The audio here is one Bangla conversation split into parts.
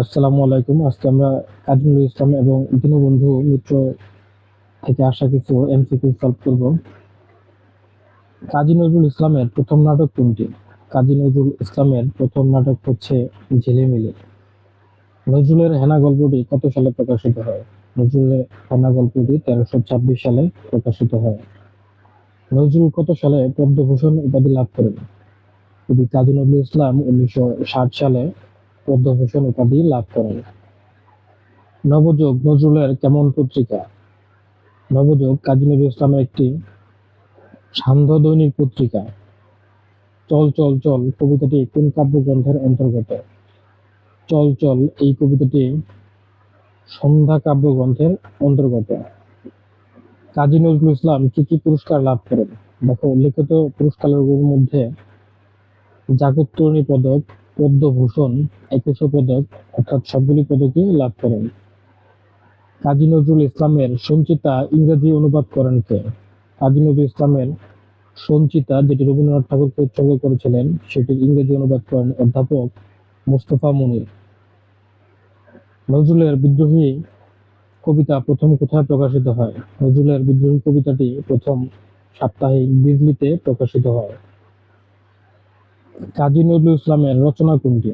আসসালামু আলাইকুম। আজকে আমরা কাজী ইসলাম এবং দীনবন্ধু মিত্র থেকে আসা কিছু এমসিকিউ সলভ করব। কাজী নজরুল ইসলামের প্রথম নাটক কোনটি? কাজী নজরুল ইসলামের প্রথম নাটক হচ্ছে ঝিলিমিলি। নজরুলের হেনা গল্পটি কত সালে প্রকাশিত হয়? নজরুলের হেনা গল্পটি তেরোশো ছাব্বিশ সালে প্রকাশিত হয়। নজরুল কত সালে পদ্মভূষণ উপাধি লাভ করেন? কবি কাজী নজরুল ইসলাম উনিশশো ষাট সালে পদ্মভূষণ উপাধি লাভ করেন। নবযুগ নজরুলের কেমন পত্রিকা? নবযুগ কাজী নজরুল ইসলামের একটি সান্ধ্য দৈনিক পত্রিকা। চল চল চল কবিতাটি কোন কাব্যগ্রন্থের অন্তর্গত? চল চল এই কবিতাটি সন্ধ্যা কাব্যগ্রন্থের অন্তর্গত। কাজী নজরুল ইসলাম কি কি পুরস্কার লাভ করেন? দেখো উল্লেখিত পুরস্কারগুলোর মধ্যে জাগত্তরণী পদক পদ্মভূষণ, একুশে পদক, অর্থাৎ সবগুলি পদকই লাভ করেন। কাজী নজরুল ইসলামের সঞ্চিতা ইংরেজি অনুবাদ করেন কে? কাজী নজরুল ইসলামের সঞ্চিতা, যেটি রবীন্দ্রনাথ ঠাকুরকে উৎসর্গ করেছিলেন সেটির ইংরেজি অনুবাদ করেন অধ্যাপক মুস্তফা মুনির। নজরুলের বিদ্রোহী কবিতা প্রথম কোথায় প্রকাশিত হয়? নজরুলের বিদ্রোহী কবিতাটি প্রথম সাপ্তাহিক বিজলিতে প্রকাশিত হয়। কাজী নজরুল ইসলামের রচনা কোনটি?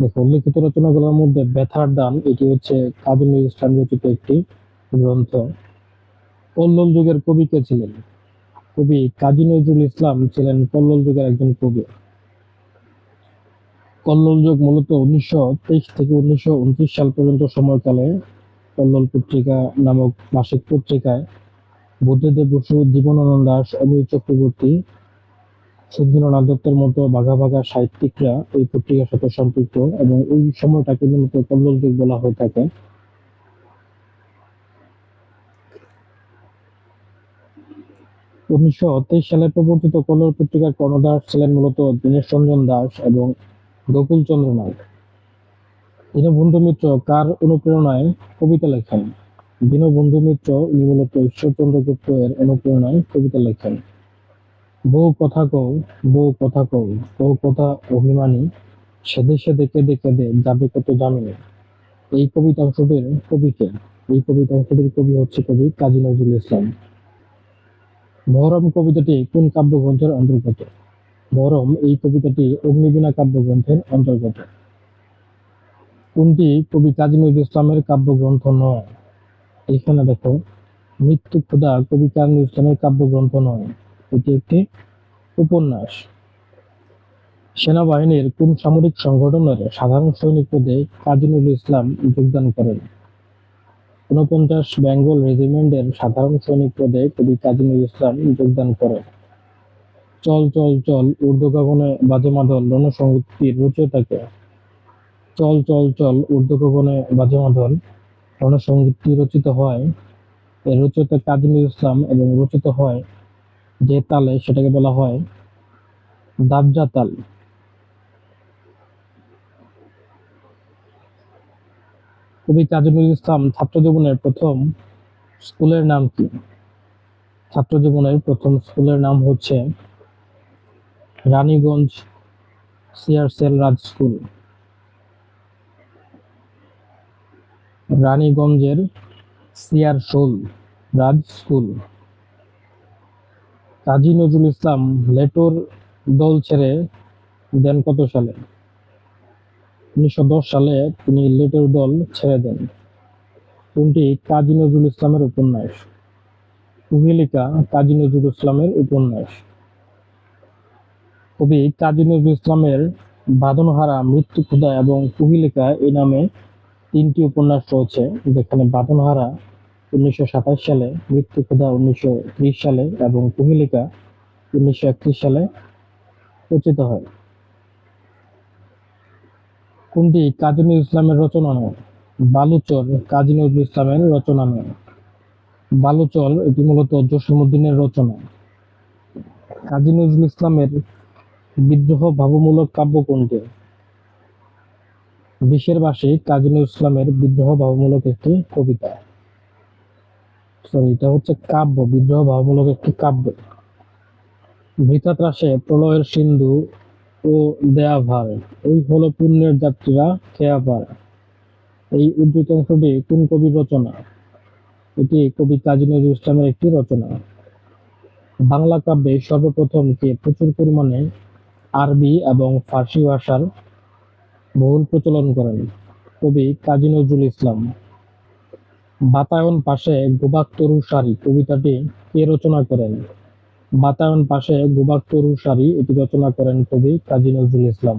দেখো উল্লেখিত রচনাগুলোর মধ্যে ব্যথার দান এটি হচ্ছে কাজী নজরুল ইসলাম রচিত একটি গ্রন্থ। কল্লোল যুগের কবি কে ছিলেন? কবি কাজী নজরুল ইসলাম ছিলেন কল্লোল যুগের একজন কবি। কল্লোল যুগ মূলত উনিশশো তেইশ থেকে উনিশশো উনত্রিশ সাল পর্যন্ত সময়কালে কল্লোল পত্রিকা নামক মাসিক পত্রিকায় বুদ্ধদেব বসু, জীবনানন্দ দাস, অমিত চক্রবর্তী সুধীন্দ্রনাথ দত্তের মতো বাঘা বাঘা সাহিত্যিকরা এই পত্রিকার সাথে সম্পৃক্ত এবং ওই সময়টাকে মূলত কল্লোল যুগ বলা হয়ে থাকে। উনিশশো তেইশ সালে প্রবর্তিত কল্লোল পত্রিকার ছিলেন মূলত দীনেশ রঞ্জন দাস এবং গোকুল চন্দ্র নাথ দীনবন্ধু মিত্র কার অনুপ্রেরণায় কবিতা লেখেন? দীনবন্ধু মিত্র ইনি মূলত ঈশ্বরচন্দ্র গুপ্ত এর অনুপ্রেরণায় কবিতা লেখেন। বউ কথা কও, বউ কথা কও, বউ কথা অভিমানী, সেদে সেদে কেঁদে কেঁদে যাবে কত জামিনে। এই কবিতাংশটির কবিকে এই কবিতাংশটির কবি হচ্ছে কবি কাজী নজরুল ইসলাম। মহরম কবিতাটি কোন কাব্যগ্রন্থের অন্তর্গত? মহরম, এই কবিতাটি অগ্নিবীণা কাব্যগ্রন্থের অন্তর্গত। কোনটি কবি কাজী নজরুল ইসলামের কাব্যগ্রন্থ নয়? এখানে দেখো, মৃত্যু ক্ষুধা কবি কাজী নজরুল ইসলামের কাব্যগ্রন্থ নয়। এটি একটি উপন্যাস। সেনাবাহিনীর কোন সামরিক সংগঠনের সাধারণ সৈনিক পদে কাজী নজরুল ইসলাম যোগদান করেন? ঊনপঞ্চাশ বেঙ্গল রেজিমেন্টের সাধারণ সৈনিক পদে কবি কাজী নজরুল ইসলাম যোগদান করেন। চল চল চল, ঊর্ধ্ব গগনে বাজে মাদল রণসঙ্গীতটির রচয়িতাকে চল চল চল, ঊর্ধ্ব গগনে বাজে মাদল রণসঙ্গীতটি রচিত হয় এর রচয়িতা কাজী ইসলাম এবং রচিত হয় যে তালে সেটাকে বলা হয় দাবজা তাল। কবি কাজী ইসলাম ছাত্র জীবনের প্রথম স্কুলের নাম কি? ছাত্র জীবনের প্রথম স্কুলের নাম হচ্ছে রানীগঞ্জ সিআরসেল রাজ স্কুল। রানীগঞ্জের সিআর শোল রাজ স্কুল। কাজী নজরুল ইসলাম লেটোর দল ছেড়ে দেন কত সালে? উনিশশো দশ সালে তিনি লেটোর দল ছেড়ে দেন। কোনটি কাজী নজরুল ইসলামের উপন্যাস? কুহেলিকা কাজী নজরুল ইসলামের উপন্যাস। কবি কাজী নজরুল ইসলামের বাঁধনহারা মৃত্যু ক্ষুধা এবং কুহিলিকা এই নামে তিনটি উপন্যাস রয়েছে। যেখানে বাঁধনহারা উনিশশো সাতাশ সালে মৃত্যু ক্ষুধা উনিশশো সালে এবং কুহিলিকা উনিশশো সালে রচিত হয়। কোনটি কাজী নজরুল ইসলামের রচনা নয়? বালুচর কাজী নজরুল ইসলামের রচনা নয়। বালুচর এটি মূলত জসীমউদ্দিনের রচনা। কাজী নজরুল ইসলামের বিদ্রোহ ভাবমূলক কাব্য কোনটি? বিশ্বের বাসী কাজী নজরুল ইসলামের বিদ্রোহ ভাবমূলক একটি কবিতা। সরি এটা হচ্ছে কাব্য, বিদ্রোহ ভাবমূলক একটি কাব্য। বৃথা ত্রাসে প্রলয়ের সিন্ধু ও দেয়া ভার ওই পুণ্যের যাত্রীরা খেয়া পার এই অংশটি কোন কবির রচনা? এটি কবি কাজী নজরুল ইসলামের একটি রচনা। বাংলা কাব্যে সর্বপ্রথম কে প্রচুর পরিমাণে আরবি এবং ফার্সি ভাষার বহুল প্রচলন করেন? কবি কাজী নজরুল ইসলাম। বাতায়ন পাশে গোবাক তরু সারি কবিতাটি কে রচনা করেন? বাতায়ন পাশে গোবাক তরু সারি এটি রচনা করেন কবি কাজী নজরুল ইসলাম।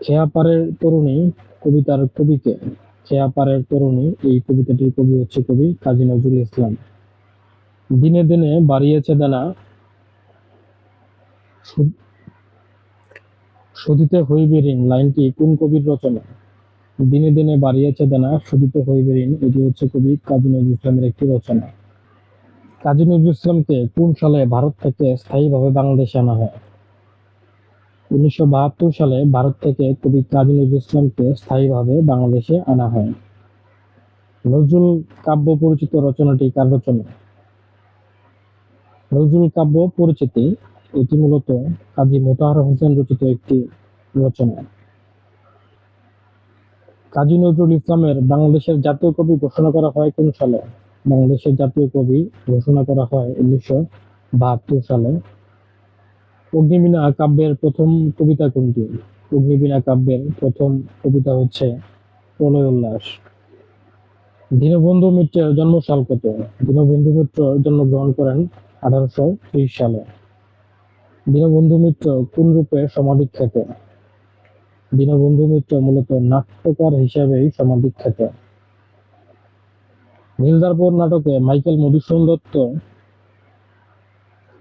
খেয়াপাড়ের তরুণী কবিতার কবিকে। খেয়াপাড়ের তরুণী এই কবিতাটির কবি হচ্ছে কবি কাজী নজরুল ইসলাম। দিনে দিনে বাড়িয়েছে দানা সুদিতে হইবে ঋণ। লাইনটি কোন কবির রচনা? দিনে দিনে বাড়িয়েছে দানা সুদিতে হইবে ঋণ এটি হচ্ছে কবি কাজী নজরুল ইসলামের একটি রচনা। কাজী নজরুল ইসলামকে কোন সালে ভারত থেকে স্থায়ীভাবে বাংলাদেশে আনা হয়? উনিশশো বাহাত্তর সালে ভারত থেকে কবি কাজী নজরুল ইসলামকে স্থায়ীভাবে বাংলাদেশে আনা হয়। নজরুল কাব্য পরিচিত রচনাটি কার রচনা? নজরুল কাব্য পরিচিতি, এটি মূলত কাজী মোতাহার হোসেন রচিত একটি রচনা। কাজী নজরুল ইসলামের বাংলাদেশের জাতীয় কবি ঘোষণা করা হয় কোন সালে? বাংলাদেশের জাতীয় কবি ঘোষণা করা হয় উনিশশো বাহাত্তর সালে। অগ্নিবীণা কাব্যের প্রথম কবিতা কোনটি? অগ্নিবীণা কাব্যের প্রথম কবিতা হচ্ছে প্রলয় উল্লাস দীনবন্ধু মিত্রের জন্মসাল কত? দীনবন্ধু মিত্র জন্মগ্রহণ করেন আঠারোশো ত্রিশ সালে। দীনবন্ধু মিত্র কোন রূপে সমাধিখ্যাত? দীনবন্ধু মিত্র মূলত নাট্যকার হিসাবেই সমাধিখ্যাত। নীলদারপুর নাটকে মাইকেল মধুসূদন দত্ত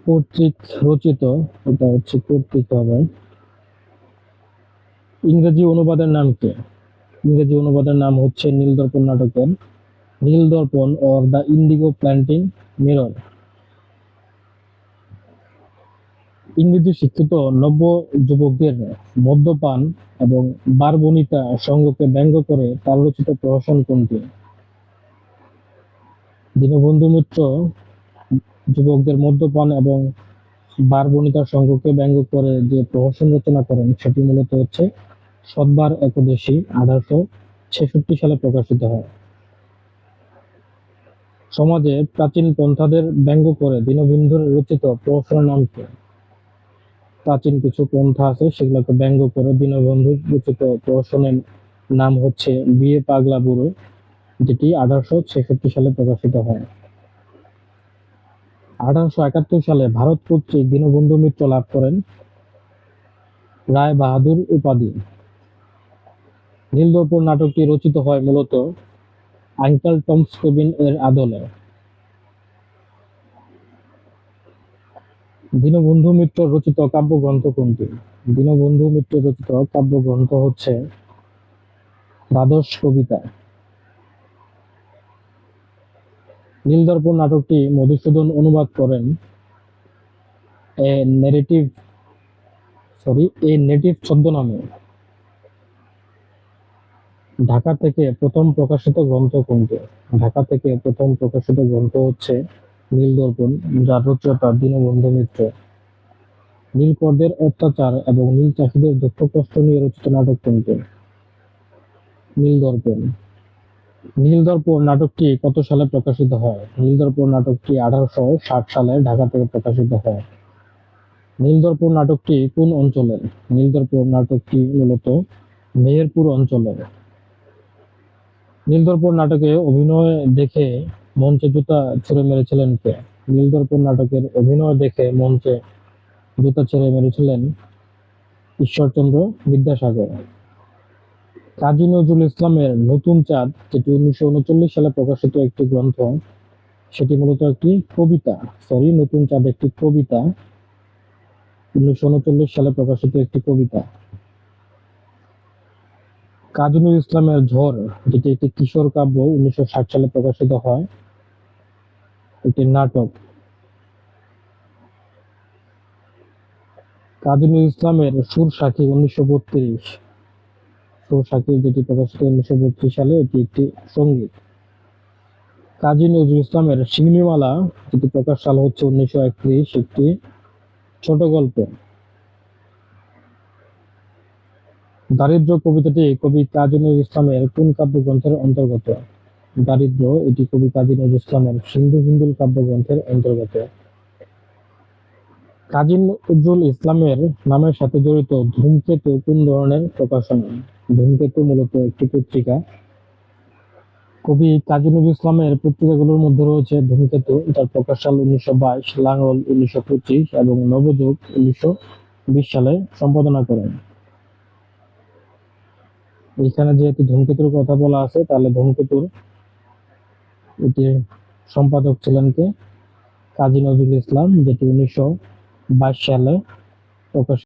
কর্তৃক রচিত, এটা হচ্ছে কর্তৃক হবে, ইংরেজি অনুবাদের নাম কি? ইংরেজি অনুবাদের নাম হচ্ছে নীলদর্পণ নাটকের Nil Darpan or the indigo planting mirror ইংরেজি শিক্ষিত নব্য যুবকদের মদ্যপান এবং বারবনিতা সঙ্গকে ব্যঙ্গ করে তার রচিত প্রহসন কোনটি? দীনবন্ধু মিত্র যুবকদের মদ্যপান এবং বারবনিতার সঙ্গকে ব্যঙ্গ করে যে প্রহসন রচনা করেন, সেটি মূলত হচ্ছে সদবার একদশী আঠারোশো ছেষট্টি সালে প্রকাশিত হয়। সমাজে প্রাচীন পন্থাদের ব্যঙ্গ করে দীনবন্ধুর রচিত প্রহসনের নাম কি? প্রাচীন কিছু পন্থা আছে, সেগুলোকে ব্যঙ্গ করে দীনবন্ধুর রচিত প্রহসনের নাম হচ্ছে বিয়ে পাগলা বুড়ো, যেটি আঠারোশো ছেষট্টি সালে প্রকাশিত হয়। আঠারোশো একাত্তর সালে ভারত কর্তৃক দীনবন্ধু মিত্র লাভ করেন রায় বাহাদুর উপাধি। নীলদর্পণ নাটকটি রচিত হয় মূলত আঙ্কেল টমস কেবিন এর আদলে। দীনবন্ধু মিত্র রচিত কাব্যগ্রন্থ কোনটি? দীনবন্ধু মিত্র রচিত কাব্যগ্রন্থ হচ্ছে দ্বাদশ কবিতা। নীলদর্পণ নাটকটি মধুসূদন অনুবাদ করেন a narrative sorry, a native ছদ্মনামে। Dhaka থেকে প্রথম প্রকাশিত গ্রন্থ কোনটি? ঢাকা থেকে প্রথম প্রকাশিত গ্রন্থ হচ্ছে নীলদর্পণ যার রচয়িতা দীনবন্ধু মিত্র। নীলকরদের অত্যাচার এবং নীল চাষীদের দুঃখ কষ্ট নিয়ে রচিত নাটক কোনটি? নীলদর্পণ নীলদর্পণ নাটকটি কত সালে প্রকাশিত হয়? নীলদর্পণ নাটকটি আঠারোশো ষাট সালে ঢাকা থেকে প্রকাশিত হয়। নীলদর্পণ নাটকটি কোন অঞ্চলের? নীলদর্পণ নাটকটি মূলত মেহেরপুর অঞ্চলের। নীলদর্পণ নাটকে অভিনয় দেখে মঞ্চে জুতা ছুঁড়ে মেরেছিলেন কে? নীলদর্পণ নাটকের অভিনয় দেখে মঞ্চে জুতা ছেড়ে মেরেছিলেন ঈশ্বরচন্দ্র বিদ্যাসাগর। কাজী নজরুল ইসলামের নতুন চাঁদ, যেটি উনিশশো উনচল্লিশ সালে প্রকাশিত একটি গ্রন্থ, সেটি মূলত একটি কবিতা সরি নতুন চাঁদ একটি কবিতা, উনিশশো উনচল্লিশ সালে প্রকাশিত একটি কবিতা। কাজী নজরুল ইসলামের ঝড়, যেটি একটি কিশোর কাব্য, উনিশশো ষাট সালে প্রকাশিত হয় একটি নাটক কাজী নজরুল ইসলামের সুর সাক্ষী উনিশশো বত্রিশ। সুর সাক্ষী যেটি প্রকাশিত উনিশশো বত্রিশ সালে এটি একটি সংগীত। কাজী নজরুল ইসলামের শিঙলিমালা যেটি প্রকাশ সাল হচ্ছে উনিশশো একত্রিশ, একটি ছোট গল্প। দারিদ্র কবিতাটি কবি কাজী নজরুল ইসলামের কোন কাব্যগ্রন্থের অন্তর্গত? দারিদ্র এটি কবি কাজী নজরুল ইসলামের সিন্ধু হিন্দুল কাব্যগ্রন্থের অন্তর্গত। কাজী নজরুল ইসলামের নামের সাথে জড়িত ধূমকেতু কোন ধরনের প্রকাশনা? ধূমকেতু মূলত একটি পত্রিকা। কবি কাজী নজরুল ইসলামের পত্রিকাগুলোর মধ্যে রয়েছে ধূমকেতু, যার প্রকাশ সাল উনিশশো বাইশ, লাঙ্গল উনিশশো পঁচিশ এবং নবযুগ উনিশশো বিশ সালে সম্পাদনা করেন। এখানে যেহেতু ধূমকেতুর কথা বলা আছে, তাহলে ধূমকেতুর এটির সম্পাদক ছিলেন কে? কাজী নজরুল ইসলাম যেটি উনিশশো বাইশ সালে প্রকাশ